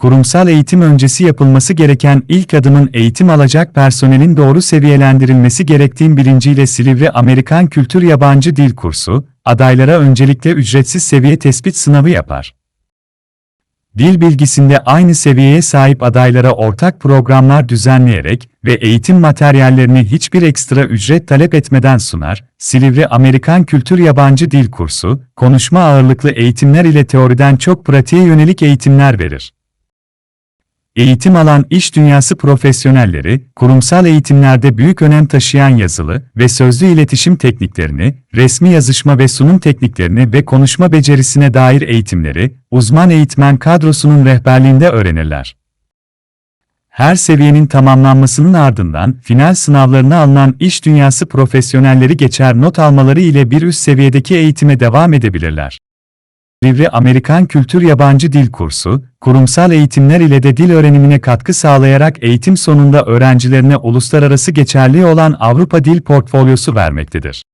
kurumsal eğitim öncesi yapılması gereken ilk adımın eğitim alacak personelin doğru seviyelendirilmesi gerektiğin bilinciyle Silivri Amerikan Kültür Yabancı Dil Kursu, adaylara öncelikle ücretsiz seviye tespit sınavı yapar. Dil bilgisinde aynı seviyeye sahip adaylara ortak programlar düzenleyerek ve eğitim materyallerini hiçbir ekstra ücret talep etmeden sunar. Silivri Amerikan Kültür Yabancı Dil Kursu, konuşma ağırlıklı eğitimler ile teoriden çok pratiğe yönelik eğitimler verir. Eğitim alan iş dünyası profesyonelleri, kurumsal eğitimlerde büyük önem taşıyan yazılı ve sözlü iletişim tekniklerini, resmi yazışma ve sunum tekniklerini ve konuşma becerisine dair eğitimleri, uzman eğitmen kadrosunun rehberliğinde öğrenirler. Her seviyenin tamamlanmasının ardından final sınavlarına alınan iş dünyası profesyonelleri geçer not almaları ile bir üst seviyedeki eğitime devam edebilirler. Silivri Amerikan Kültür Yabancı Dil Kursu, kurumsal eğitimler ile de dil öğrenimine katkı sağlayarak eğitim sonunda öğrencilerine uluslararası geçerli olan Avrupa Dil Portfolyosu vermektedir.